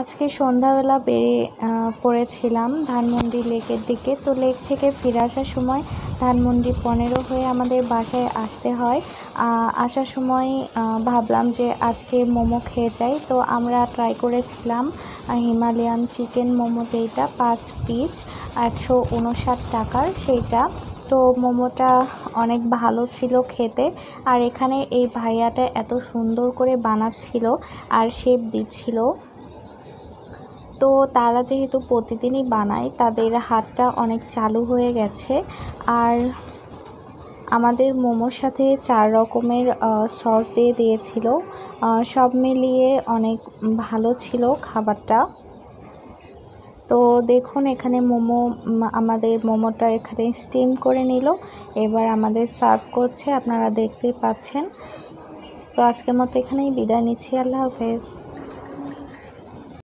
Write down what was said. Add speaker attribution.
Speaker 1: আজকে সন্ধ্যাবেলা বেরিয়ে পড়েছিলাম ধানমন্ডি লেকের দিকে। তো লেক থেকে ফিরে আসার সময় ধানমন্ডি পনেরো হয়ে আমাদের বাসায় আসতে হয়। আসার সময় ভাবলাম যে আজকে মোমো খেয়ে যাই। তো আমরা ট্রাই করেছিলাম হিমালয়ান চিকেন মোমো যেইটা, পাঁচ পিস একশো উনষাট টাকার সেইটা। তো মোমোটা অনেক ভালো ছিল খেতে। আর এখানে এই ভাইয়াটা এত সুন্দর করে বানাচ্ছিল আর শেপ দিচ্ছিল। তো তারা যেহেতু প্রতিদিনই বানায়, তাদের হাতটা অনেক চালু হয়ে গেছে। আর আমাদের মোমোর সাথে চার রকমের সস দিয়ে দিয়েছিল। সব মিলিয়ে অনেক ভালো ছিল খাবারটা। তো দেখুন, এখানে মোমো আমাদের মোমোটা এখানে স্টিম করে নিল। এবার আমাদের সার্ভ করছে, আপনারা দেখতেই পাচ্ছেন। তো আজকের মতো এখানেই বিদায় নিচ্ছি, আল্লাহ হাফেজ।